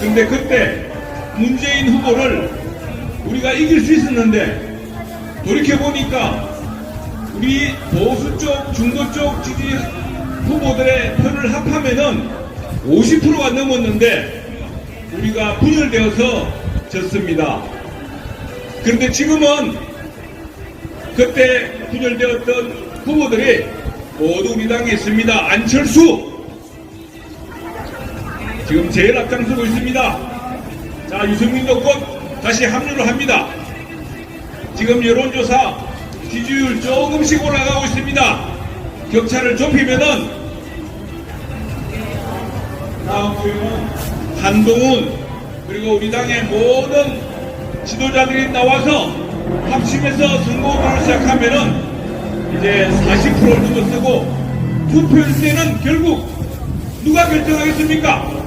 근데 그때 문재인 후보를 우리가 이길 수 있었는데 돌이켜보니까 우리 보수 쪽, 중도 쪽 지지 후보들의 표를 합하면은 50%가 넘었는데 우리가 분열되어서 졌습니다. 그런데 지금은 그때 분열되었던 후보들이 모두 우리 당에 있습니다. 안철수 지금 제일 앞장서고 있습니다. 자 유승민도 곧 다시 합류를 합니다. 지금 여론조사 지지율 조금씩 올라가고 있습니다. 격차를 좁히면은 다음 주에는 한동훈 그리고 우리 당의 모든 지도자들이 나와서 합심해서 선거운동을 시작하면은 이제 40%를 넘어서고 투표일 때는 결국 누가 결정하겠습니까?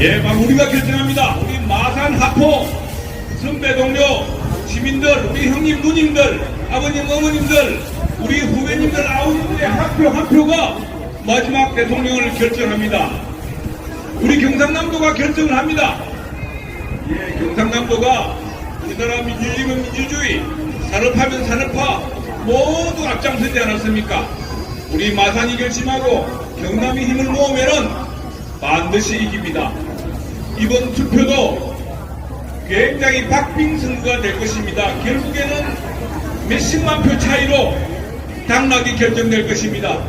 예, 막 우리가 결정합니다. 우리 마산 하포 선배 동료 시민들, 우리 형님 누님들, 아버님 어머님들, 우리 후배님들 아우님들의 한 표 한 표가 마지막 대통령을 결정합니다. 우리 경상남도가 결정을 합니다. 예, 경상남도가 우리나라 민주주의는 민주주의, 산업하면 산업화 모두 앞장서지 않았습니까? 우리 마산이 결심하고 경남이 힘을 모으면은 반드시 이깁니다. 이번 투표도 굉장히 박빙 선거가 될 것입니다. 결국에는 몇십만 표 차이로 당락이 결정될 것입니다.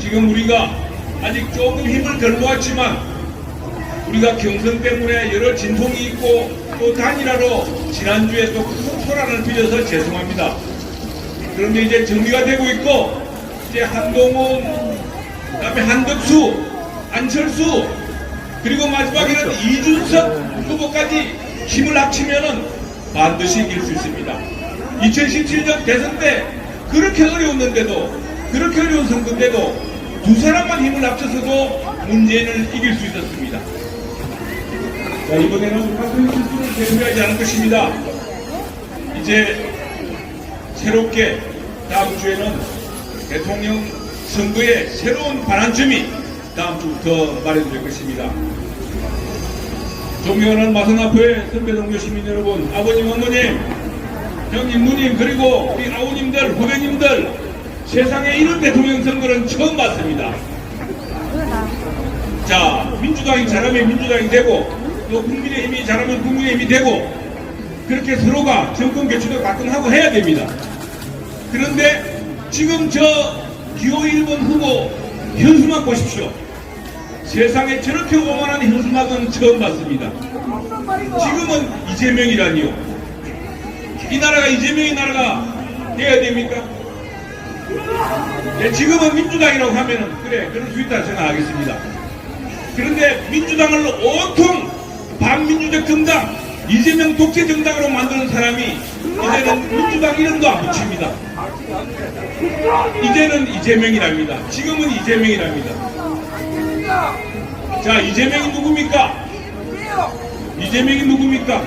지금 우리가 아직 조금 힘을 덜 모았지만 우리가 경선 때문에 여러 진통이 있고 또 단일화로 지난주에 또 큰 소란을 빚어서 죄송합니다. 그런데 이제 정리가 되고 있고 이제 한동훈, 그다음에 한덕수, 안철수 그리고 마지막에는 이준석 후보까지 힘을 합치면은 반드시 이길 수 있습니다. 2017년 대선 때 그렇게 어려웠는데도 그렇게 어려운 선거인데도 두 사람만 힘을 합쳐서도 문재인을 이길 수 있었습니다. 자, 이번에는 같은 실수를 계속하지 않을 것입니다. 이제 새롭게 다음 주에는 대통령 선거의 새로운 반환점이 다음 주부터 마련될 것입니다. 존경하는 마성아표의 선배 동료 시민 여러분, 아버님, 어머님, 형님, 누님, 그리고 우리 아우님들, 후배님들, 세상에 이런 대통령 선거는 처음 봤습니다. 자, 민주당이 잘하면 민주당이 되고, 또 국민의힘이 잘하면 국민의힘이 되고, 그렇게 서로가 정권 개최도 가끔 하고 해야 됩니다. 그런데 지금 저 기호 1번 후보 현수막 보십시오. 세상에 저렇게 오만한 현수막은 처음 봤습니다. 지금은 이재명이라니요. 이 나라가 이재명의 나라가 돼야 됩니까? 네, 지금은 민주당이라고 하면은 그래 그럴 수 있다 생각하겠습니다. 그런데 민주당을 온통 반민주적 정당, 이재명 독재 정당으로 만드는 사람이 이제는 민주당 이름도 안 붙입니다. 이제는 이재명이랍니다. 지금은 이재명이랍니다. 자, 이재명이 누굽니까? 이재명이 누굽니까?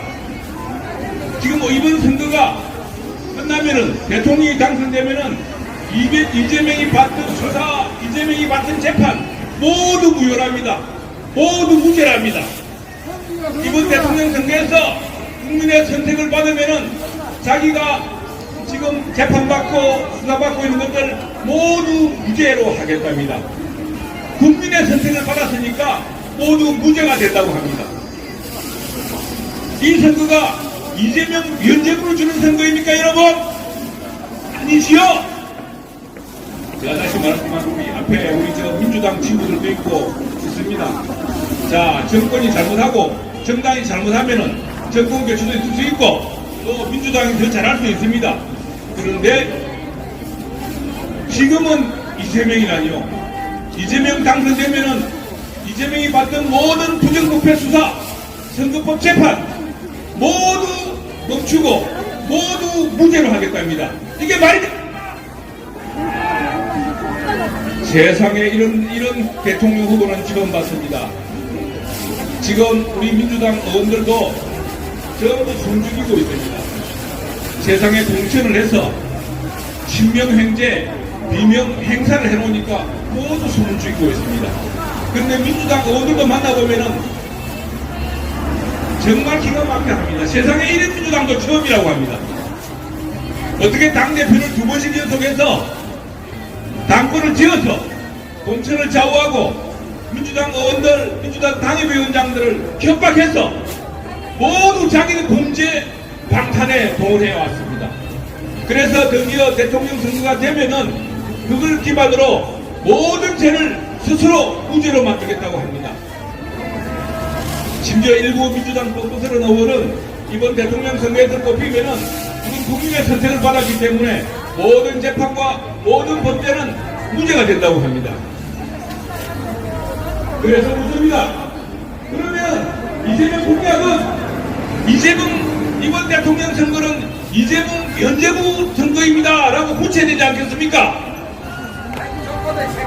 지금 뭐 이번 선거가 끝나면은 대통령이 당선되면은 이재명이 받던 수사, 이재명이 받던 재판 모두 무효랍니다. 모두 무죄랍니다. 이번 대통령 선거에서 국민의 선택을 받으면은 자기가 지금 재판받고 수사받고 있는 것들 모두 무죄로 하겠답니다. 국민의 선택을 받았으니까 모두 무죄가 된다고 합니다. 이 선거가 이재명 면제부를 주는 선거입니까 여러분? 아니지요? 제가 다시 말씀하신 우리 앞에 우리 저 민주당 친구들도 있고 있습니다. 자 정권이 잘못하고 정당이 잘못하면은 정권 교체도 있을 수 있고 또 민주당이 더 잘할 수 있습니다. 그런데 지금은 이재명이라니요. 이재명 당선되면은 이재명이 받던 모든 부정부패 수사, 선거법 재판 모두 멈추고 모두 무죄로 하겠답니다. 이게 말이 돼? 세상에 이런 이런 대통령 후보는 처음 봤습니다. 지금 우리 민주당 의원들도 전부 숨죽이고 있습니다. 세상에 공천을 해서 친명횡재, 비명행사를 해놓으니까 모두 숨을 죽이고 있습니다. 그런데 민주당 의원들도 만나보면은 정말 기가 막히게 합니다. 세상에 이런 민주당도 처음이라고 합니다. 어떻게 당대표를 두 번씩 연속해서 당권을 지어서 공천을 좌우하고 민주당 의원들, 민주당 당협위원장들을 협박해서 모두 자기는 범죄 방탄에 동원해 왔습니다. 그래서 드디어 대통령 선거가 되면은 그걸 기반으로 모든 죄를 스스로 무죄로 만들겠다고 합니다. 심지어 일부 민주당 뻔뻔스러운 의원은 이번 대통령 선거에서 뽑히면은 우리 국민의 선택을 받았기 때문에 모든 재판과 모든 범죄는 무죄가 된다고 합니다. 그래서 묻습니다. 그러면 이재명 공약은 이재명 이번 대통령 선거는 이재명 연재부 선거입니다. 라고 붙여야 되지 않겠습니까?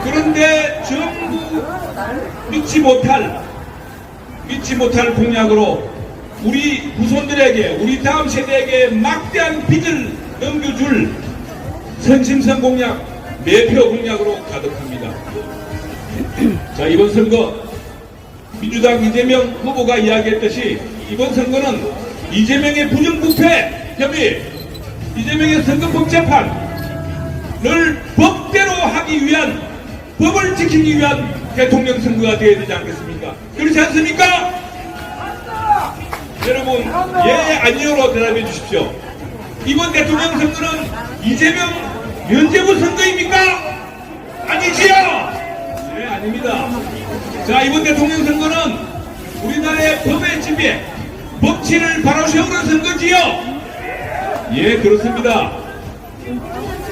그런데 전부 믿지 못할 믿지 못할 공약으로 우리 후손들에게 우리 다음 세대에게 막대한 빚을 넘겨줄 선심성 공약 매표 공약으로 가득합니다. 자 이번 선거 민주당 이재명 후보가 이야기했듯이 이번 선거는 이재명의 부정부패 혐의 이재명의 선거법 재판을 법대로 하기 위한 법을 지키기 위한 대통령 선거가 되어야 되지 않겠습니까? 그렇지 않습니까? 여러분 예 아니요로 대답해 주십시오. 이번 대통령 선거는 이재명 면제부 선거입니까? 아니지요? 네 아닙니다. 자 이번 대통령 선거는 우리나라의 법의 지배 법치를 바로 세우는 선거지요? 예 그렇습니다.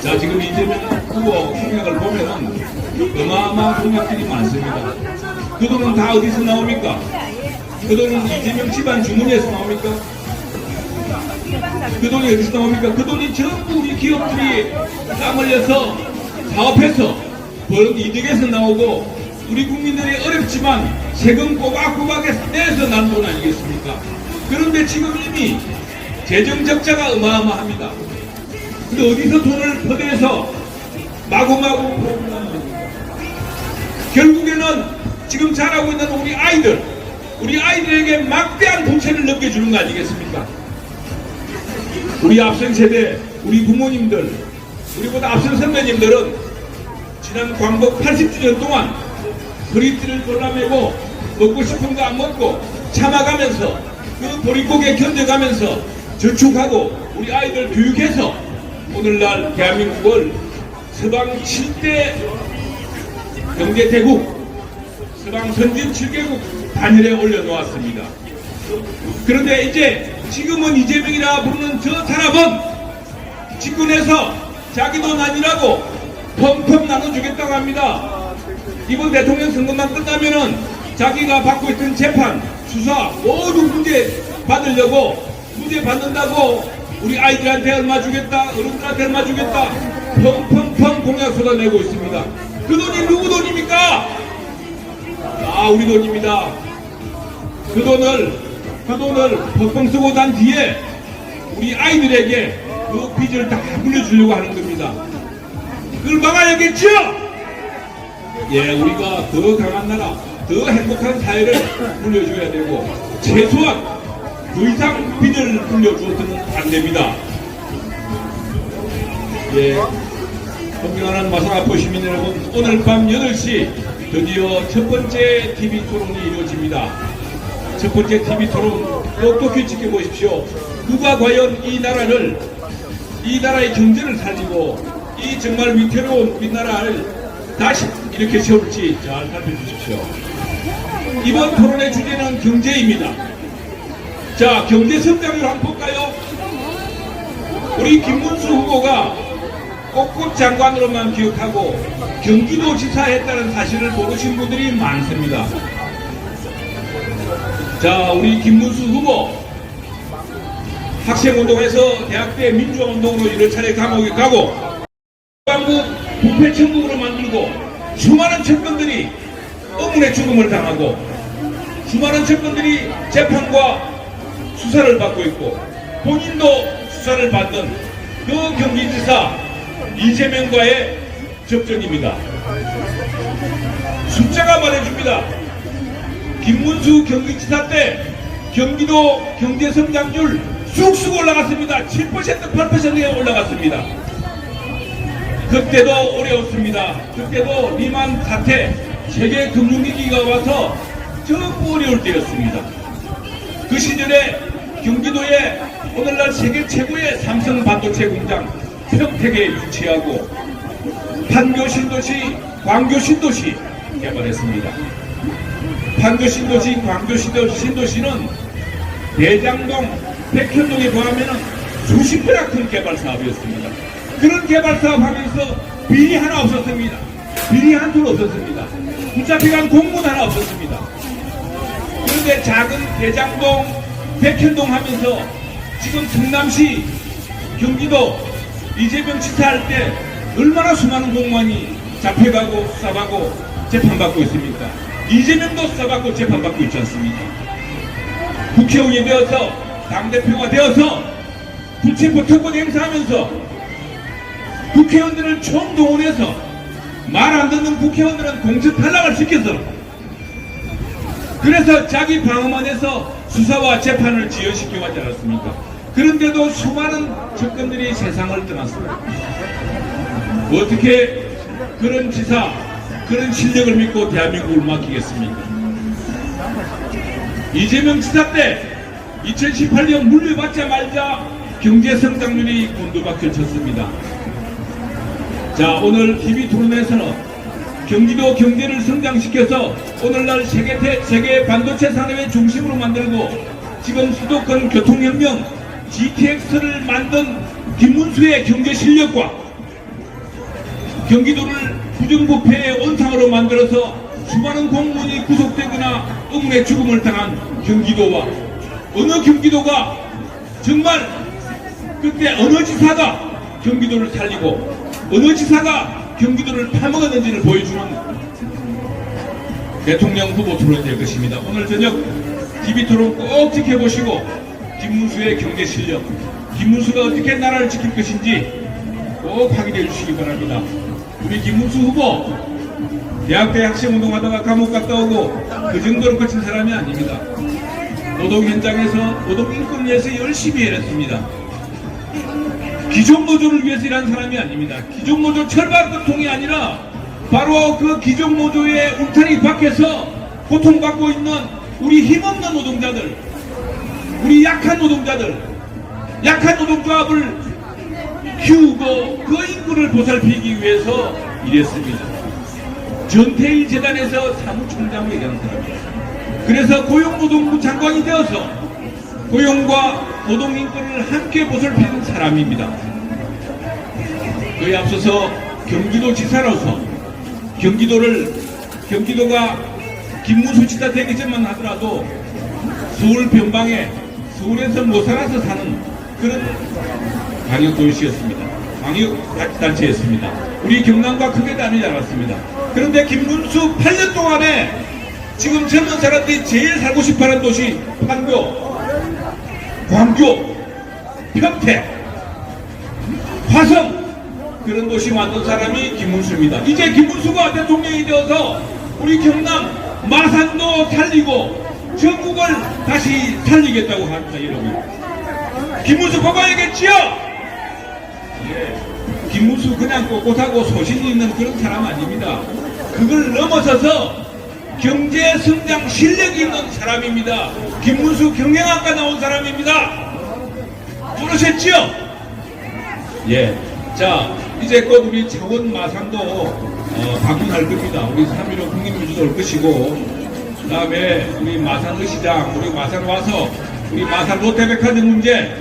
자 지금 이재명 후보 공약을 보면은 어마어마한 공약들이 많습니다. 그 돈은 다 어디서 나옵니까? 그 돈은 이재명 집안 주머니에서 나옵니까? 그 돈이 어디서 나옵니까? 그 돈이 전부 우리 기업들이 땀 흘려서 사업해서 벌은 이득에서 나오고 우리 국민들이 어렵지만 세금 꼬박꼬박에서 내서 난 돈 아니겠습니까? 그런데 지금 이미 재정 적자가 어마어마합니다. 근데 어디서 돈을 퍼대서 마구마구? 결국에는 지금 자라고 있는 우리 아이들, 우리 아이들에게 막대한 부채를 넘겨주는 거 아니겠습니까? 우리 앞선 세대, 우리 부모님들, 우리보다 앞선 선배님들은 지난 광복 80주년 동안 허리띠를 골라매고 먹고 싶은 거 안 먹고 참아가면서 그 보릿고개 견뎌가면서 저축하고 우리 아이들 교육해서 오늘날 대한민국을 서방 7대 경제 대국, 서방 선진 7개국 단일에 올려놓았습니다. 그런데 이제 지금은 이재명이라 부르는 저 사람은 집권해서 자기 돈 아니라고 펑펑 나눠주겠다고 합니다. 이번 대통령 선거만 끝나면은 자기가 받고 있던 재판, 수사 모두 문제 받으려고 문제 받는다고 우리 아이들한테 얼마 주겠다, 어른들한테 얼마 주겠다, 펑펑펑 공약 쏟아내고 있습니다. 그 돈이 누구 돈입니까? 아, 우리 돈입니다. 그 돈을, 그 돈을 펑펑 쓰고 난 뒤에 우리 아이들에게 그 빚을 다 물려주려고 하는 겁니다. 그걸 막아야겠죠? 예, 우리가 더 강한 나라, 더 행복한 사회를 물려줘야 되고, 최소한 더 이상 빚을 물려주어서는 안 됩니다. 예, 존경하는 마사아포 시민 여러분, 오늘 밤 8시 드디어 첫 번째 TV 토론이 이루어집니다. 첫 번째 TV 토론 똑똑히 지켜보십시오. 누가 과연 이 나라를, 이 나라의 경제를 살리고, 이 정말 위태로운 우리나라를 다시 이렇게 세울지 잘 살펴주십시오. 이번 토론의 주제는 경제입니다. 자, 경제 성장률 한번 볼까요? 우리 김문수 후보가 꽃꽃 장관으로만 기억하고 경기도지사 했다는 사실을 모르신 분들이 많습니다. 자, 우리 김문수 후보 학생운동에서 대학때 민주화운동으로 여러 차례 감옥에 가고 방구 부패 천국으로 만들고 수많은 청년들이 억울의 죽음을 당하고 수많은 청년들이 재판과 수사를 받고 있고 본인도 수사를 받는 그 경기지사 이재명과의 접전입니다. 숫자가 말해줍니다. 김문수 경기지사 때 경기도 경제 성장률 쑥쑥 올라갔습니다. 7% 8%에 올라갔습니다. 그때도 어려웠습니다. 그때도 리만 사태 세계 금융위기가 와서 전부 어려울 때였습니다. 그 시절에 경기도에 오늘날 세계 최고의 삼성 반도체 공장 평택에 유치하고 판교 신도시, 광교 신도시 개발했습니다. 판교 신도시, 광교 신도시, 신도시는 대장동, 백현동에 포함하면 수십 배나 큰 개발 사업이었습니다. 그런 개발 사업 하면서 비리 하나 없었습니다. 비리 한톨 없었습니다. 붙잡혀간 공문 하나 없었습니다. 그런데 작은 대장동, 백현동 하면서 지금 충남시, 경기도 이재명 지사 할때 얼마나 수많은 공무원이 잡혀가고 수사받고 재판받고 있습니까? 이재명도 수사받고 재판받고 있지 않습니까? 국회의원이 되어서 당대표가 되어서 불체포 특권 행사하면서 국회의원들을 총동원해서 말 안 듣는 국회의원들은 공천 탈락을 시켜서 그래서 자기 방어만해서 수사와 재판을 지연시켜 왔지 않았습니까? 그런데도 수많은 접근들이 세상을 떠났습니다. 어떻게 그런 지사, 그런 실력을 믿고 대한민국을 맡기겠습니까? 이재명 지사 때 2018년 물려받자마자 경제 성장률이 곤두박질 쳤습니다. 자, 오늘 TV 토론에서는 경기도 경제를 성장시켜서 오늘날 세계, 대- 세계 반도체 산업의 중심으로 만들고 지금 수도권 교통혁명 GTX를 만든 김문수의 경제 실력과 경기도를 부정부패의 원상으로 만들어서 수많은 공무원이 구속되거나 의문의 죽음을 당한 경기도와 어느 경기도가 정말 그때 어느 지사가 경기도를 살리고 어느 지사가 경기도를 파먹었는지를 보여주는 대통령 후보 토론이 될 것입니다. 오늘 저녁 TV 토론 꼭 지켜보시고 김문수의 경제 실력, 김문수가 어떻게 나라를 지킬 것인지 꼭 확인해 주시기 바랍니다. 우리 김문수 후보 대학 때 학생운동 하다가 감옥 갔다 오고 그 정도로 거친 사람이 아닙니다. 노동 현장에서 노동 인권을 위해서 열심히 일했습니다. 기존 노조를 위해서 일한 사람이 아닙니다. 기존 노조 철발급통이 아니라 바로 그 기존 노조의 울타리 밖에서 고통받고 있는 우리 힘없는 노동자들, 우리 약한 노동자들, 약한 노동조합을 키우고 그 인권을 보살피기 위해서 일했습니다. 전태일 재단에서 사무총장을 얘기하는 사람이에요. 그래서 고용노동부 장관이 되어서 고용과 노동인권을 함께 보살피는 사람입니다. 그에 앞서서 경기도 지사로서 경기도를 경기도가 김문수 지사 되기 전만 하더라도 서울 변방에 서울에서 못 살아서 사는 그런 광역도시였습니다. 광역단체였습니다. 우리 경남과 크게 다르지 않았습니다. 그런데 김문수 8년 동안에 지금 젊은 사람들이 제일 살고 싶어하는 도시 판교, 광교, 평택, 화성 그런 도시 만든 사람이 김문수입니다. 이제 김문수가 대통령이 되어서 우리 경남 마산도 살리고 전국을 다시 살리겠다고 합니다, 여러분. 김문수 뽑아야겠지요? 예. 김문수 그냥 꼿꼿하고 소신 있는 그런 사람 아닙니다. 그걸 넘어서서 경제 성장 실력이 있는 사람입니다. 김문수 경영학과 나온 사람입니다. 모르셨지요? 예. 자, 이제 곧 우리 창원 마산도 어, 방문할 겁니다. 우리 3.15 국립묘지도 올 것이고, 그 다음에 우리 마산 의시장, 우리 마산 와서 우리 마산 롯데백화점 문제,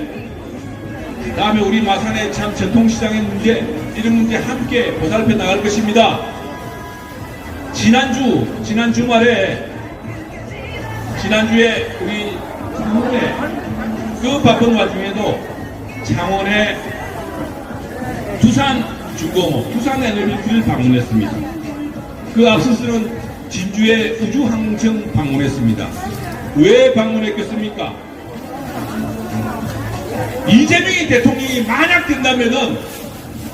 그 다음에 우리 마산의 참 전통시장의 문제, 이런 문제 함께 보살펴 나갈 것입니다. 지난주, 지난 주말에, 지난주에 우리 국무회 그 바쁜 와중에도 창원의 두산 중공업, 두산 에너지를 방문했습니다. 그 앞서서는 진주의 우주항공 방문했습니다. 왜 방문했겠습니까? 이재명이 대통령이 만약 된다면은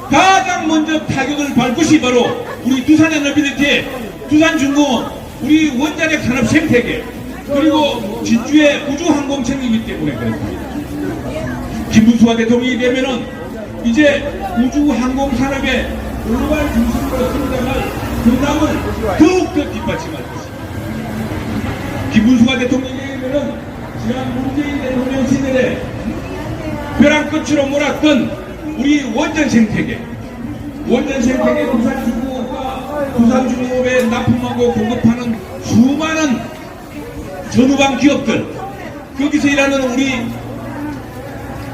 가장 먼저 타격을 밟을 것이 바로 우리 두산 에너비리티, 두산 중공업, 우리 원자력 산업 생태계, 그리고 진주의 우주항공청이기 때문에 그렇습니다. 김문수가 대통령이 되면은 이제 우주항공산업의 글로벌 중심으로 성장할 경남을 더욱더 뒷받침할 것입니다. 김문수가 대통령이 되면은 지난 문재인 대통령 시절에 벼랑 끝으로 몰았던 우리 원전 생태계 원전 생태계 부산 중공업과 부산 중공업에 납품하고 공급하는 수많은 전후방 기업들 거기서 일하는 우리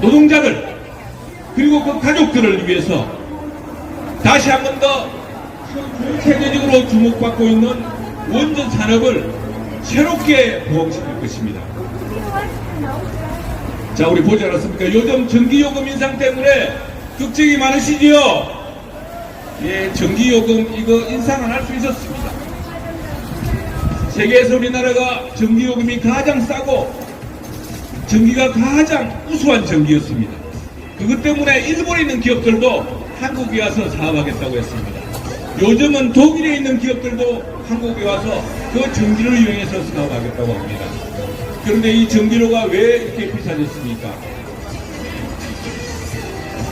노동자들 그리고 그 가족들을 위해서 다시 한 번 더 세계적으로 주목받고 있는 원전 산업을 새롭게 부흥시킬 것입니다. 자, 우리 보지 않았습니까? 요즘 전기요금 인상 때문에 걱정이 많으시지요? 예, 전기요금 이거 인상을 할 수 있었습니다. 세계에서 우리나라가 전기요금이 가장 싸고 전기가 가장 우수한 전기였습니다. 그것 때문에 일본에 있는 기업들도 한국에 와서 사업하겠다고 했습니다. 요즘은 독일에 있는 기업들도 한국에 와서 그 전기를 이용해서 사업하겠다고 합니다. 그런데 이 전기료가 왜 이렇게 비싸졌습니까?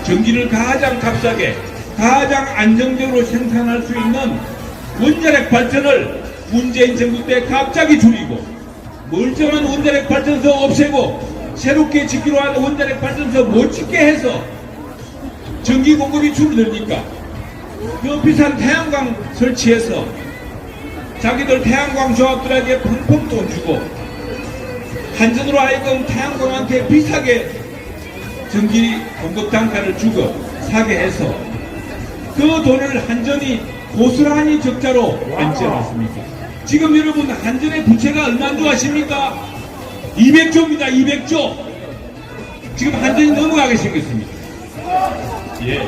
전기를 가장 값싸게, 가장 안정적으로 생산할 수 있는 원자력 발전을 문재인 정부 때 갑자기 줄이고 멀쩡한 원자력 발전소 없애고 새롭게 짓기로 한 원자력 발전소 못 짓게 해서 전기 공급이 줄어들니까 그 비싼 태양광 설치해서 자기들 태양광 조합들에게 펑펑 돈 주고 한전으로 하여금 태양광한테 비싸게 전기 공급 단가를 주고 사게 해서 그 돈을 한전이 고스란히 적자로 앉혀놨습니까? 지금 여러분 한전의 부채가 얼마인 줄 아십니까? 200조입니다. 200조. 지금 한전이 넘어가게 생겼습니다. 예.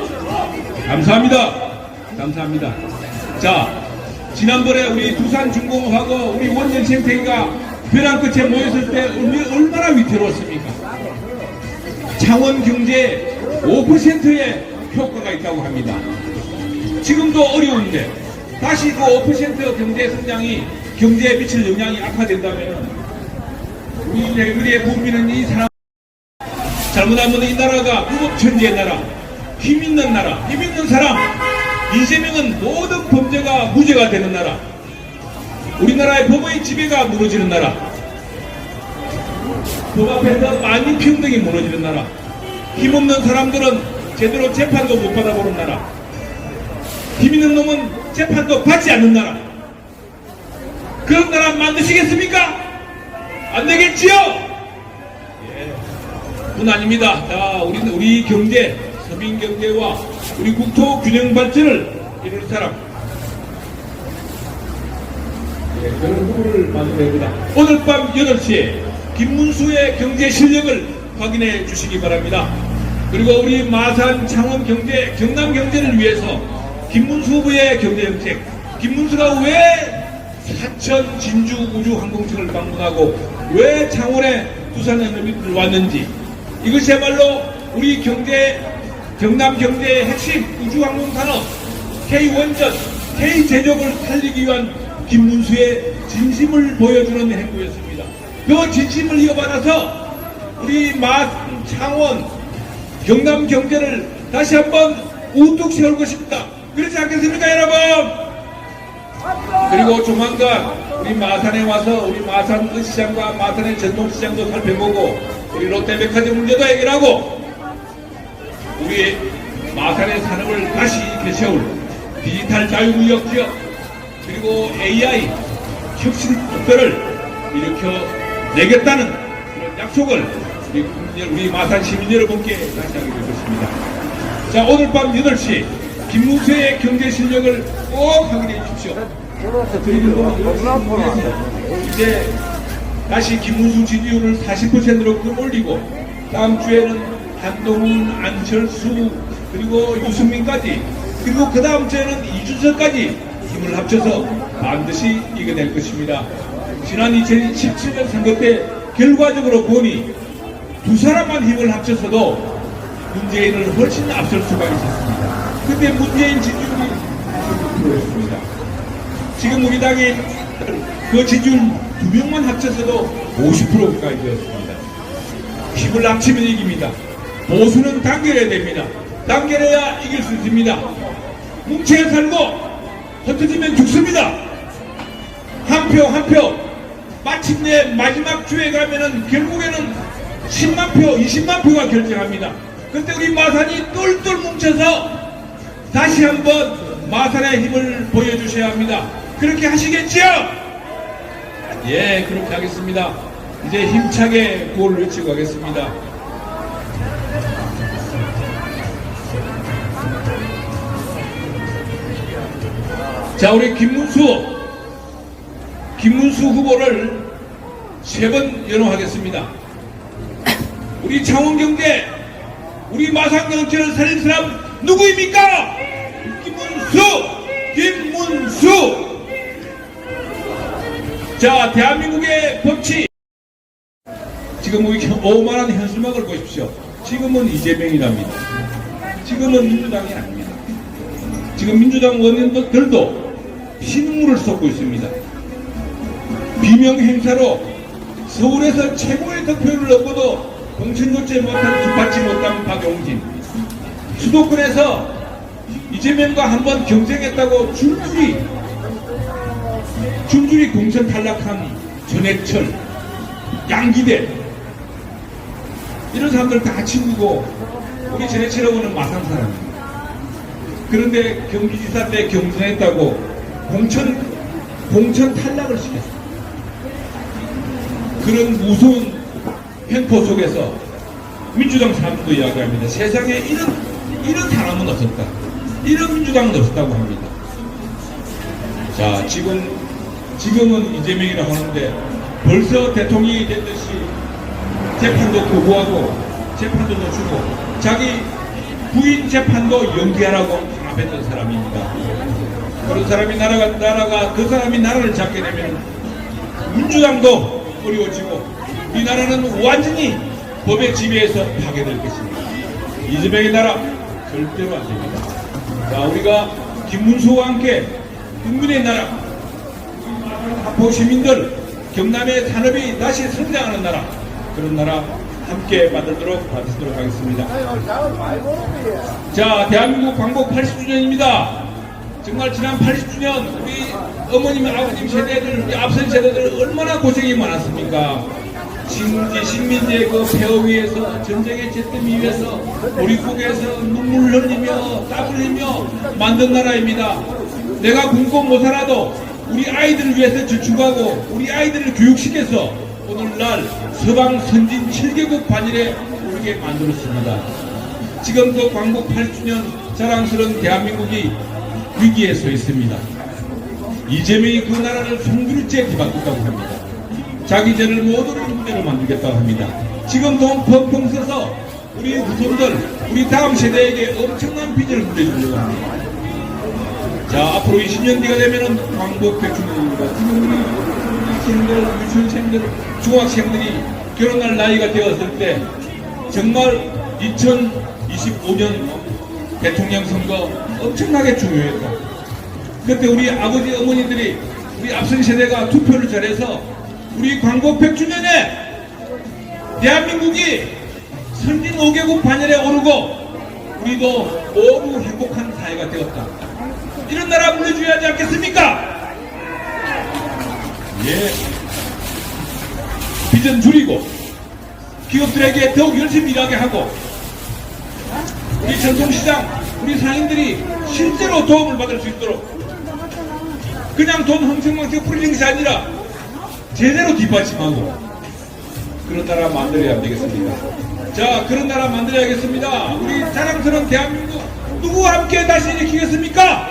감사합니다. 감사합니다. 자, 지난번에 우리 두산 중공업하고 우리 원전 생태계가 벼랑 끝에 모였을 때 얼마- 얼마나 위태로웠습니까? 창원 경제에 5%의 효과가 있다고 합니다. 지금도 어려운데 다시 그 5% 경제 성장이 경제에 미칠 영향이 악화된다면 우리 우리의 국민은 이 사람 잘못하면 이 나라가 무법 천지의 나라, 힘 있는 나라, 힘 있는 사람, 이재명은 모든 범죄가 무죄가 되는 나라, 우리나라의 법의 지배가 무너지는 나라, 법 앞에서 만인 평등이 무너지는 나라, 힘없는 사람들은 제대로 재판도 못 받아보는 나라, 힘 있는 놈은 재판도 받지 않는 나라, 그런 나라 만드시겠습니까? 안 되겠지요? 뿐 아닙니다. 자, 우리, 우리 경제, 서민 경제와 우리 국토 균형 발전을 이룰 사람. 예, 그런 후보를 만들어냅니다. 오늘 밤 8시에 김문수의 경제 실력을 확인해 주시기 바랍니다. 그리고 우리 마산, 창원 경제, 경남 경제를 위해서 김문수 후보의 경제 정책, 김문수가 왜 사천 진주 우주 항공청을 방문하고 왜 창원에 두산에 왔는지 이것이야말로 우리 경제 경남 경제의 핵심 우주 항공 산업 K 원전 K 제조업을 살리기 위한 김문수의 진심을 보여주는 행보였습니다. 그 진심을 이어받아서 우리 마 창원 경남 경제를 다시 한번 우뚝 세울 것입니다. 그렇지 않겠습니까, 여러분? 그리고 조만간 우리 마산에 와서 우리 마산 시장과 마산의 전통시장도 살펴보고 우리 롯데백화점 문제도 해결하고 우리 마산의 산업을 다시 개세울 디지털 자유무역 지역 그리고 AI 혁신 국가를 일으켜 내겠다는 그런 약속을 우리, 우리 마산 시민 여러분께 다시 하게 될 것입니다. 자 오늘 밤 8시 김무수의 경제 실력을 꼭 확인해 주십시오. 이제 다시 김문수 지지율을 40%로 끌어올리고 다음 주에는 한동훈, 안철수 그리고 유승민까지 그리고 그 다음 주에는 이준석까지 힘을 합쳐서 반드시 이겨낼 것입니다. 지난 2017년 선거 때 결과적으로 보니 두 사람만 힘을 합쳐서도 문재인을 훨씬 앞설 수가 있었습니다. 그때 문재인 지지율이 10%였습니다. 지금 우리 당이 그 지지율 두 명만 합쳐서도 50% 가까이 되었습니다. 힘을 합치면 이깁니다. 보수는 단결해야 됩니다. 단결해야 이길 수 있습니다. 뭉쳐야 살고 흩어지면 죽습니다. 한 표 한 표 마침내 마지막 주에 가면은 결국에는 10만 표, 20만 표가 결정합니다. 그때 우리 마산이 똘똘 뭉쳐서 다시 한번 마산의 힘을 보여주셔야 합니다. 그렇게 하시겠지요? 예, 그렇게 하겠습니다. 이제 힘차게 구호를 외치고 가겠습니다. 자, 우리 김문수, 김문수 후보를 세 번 연호하겠습니다. 우리 창원경제, 우리 마산경제를 살린 사람 누구입니까? 김문수! 김문수! 자, 대한민국의 법치. 지금 우리 오만한 현수막을 보십시오. 지금은 이재명이랍니다. 지금은 민주당이 아닙니다. 지금 민주당 원님들도 신물을 쏟고 있습니다. 비명 행사로 서울에서 최고의 득표를 얻고도 공천조차 못한 받지 못한 박용진 수도권에서 이재명과 한번 경쟁했다고 줄줄이 줄줄이 공천 탈락한 전해철 양기대 이런 사람들 다 친구고 우리 전해철하고는 마산 사람입니다. 그런데 경기지사 때 경선했다고 공천 공천 탈락을 시켰어요. 그런 무서운 횡포 속에서 민주당 사람도 이야기합니다. 세상에 이런 이런 사람은 없었다. 이런 민주당은 없었다고 합니다. 자, 지금 지금은 이재명이라고 하는데 벌써 대통령이 된 듯이 재판도 거부하고 재판도 놓치고 자기 부인 재판도 연기하라고 탄압했던 사람입니다. 그런 사람이 나라가 나라가 그 사람이 나라를 잡게 되면 민주당도 어려워지고 이 나라는 완전히 법의 지배에서 파괴될 것입니다. 이재명의 나라 절대로 안 됩니다. 자, 우리가 김문수와 함께 국민의 나라, 하포 시민들, 경남의 산업이 다시 성장하는 나라, 그런 나라 함께 만들도록 받도록 하겠습니다. 자, 대한민국 광복 80주년입니다. 정말 지난 80주년 우리 어머님, 아버님 세대들, 우리 앞선 세대들 얼마나 고생이 많았습니까? 식민지, 식민지의 그 폐허 위에서 전쟁의 잿더미 위에서 우리 국에서 눈물 흘리며 땀 흘리며 만든 나라입니다. 내가 굶고 못 살아도 우리 아이들을 위해서 저축하고 우리 아이들을 교육시켜서 오늘날 서방 선진 7개국 반일에 오르게 만들었습니다. 지금 그 광복 8주년 자랑스러운 대한민국이 위기에 서 있습니다. 이재명이 그 나라를 송두리째 뒤바꾼다고 합니다. 자기 죄를 모두를 문제로 만들겠다고 합니다. 지금 돈 펑펑 써서 우리 후손들, 우리 다음 세대에게 엄청난 빚을 물려주려고 합니다. 자, 앞으로 20년 뒤가 되면은 광복 100주년입니다. 지금 우리 학생들, 유치원생들, 중학생들이 결혼할 나이가 되었을 때 정말 2025년 대통령 선거 엄청나게 중요했다. 그때 우리 아버지 어머니들이 우리 앞선 세대가 투표를 잘해서 우리 광복 100주년에 대한민국이 선진 5개국 반열에 오르고 우리도 모두 행복한 사회가 되었다. 이런 나라 물려줘야 하지 않겠습니까? 예. 빚은 줄이고 기업들에게 더욱 열심히 일하게 하고 우리 전통시장 우리 상인들이 실제로 도움을 받을 수 있도록 그냥 돈 흥청망청 뿌리는 것이 아니라 제대로 뒷받침하고 그런 나라 만들어야 안 되겠습니까? 자 그런 나라 만들어야겠습니다. 우리 자랑스러운 대한민국 누구와 함께 다시 일으키겠습니까?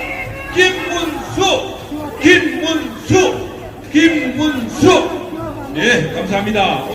김문수 김문수 김문수 예 감사합니다.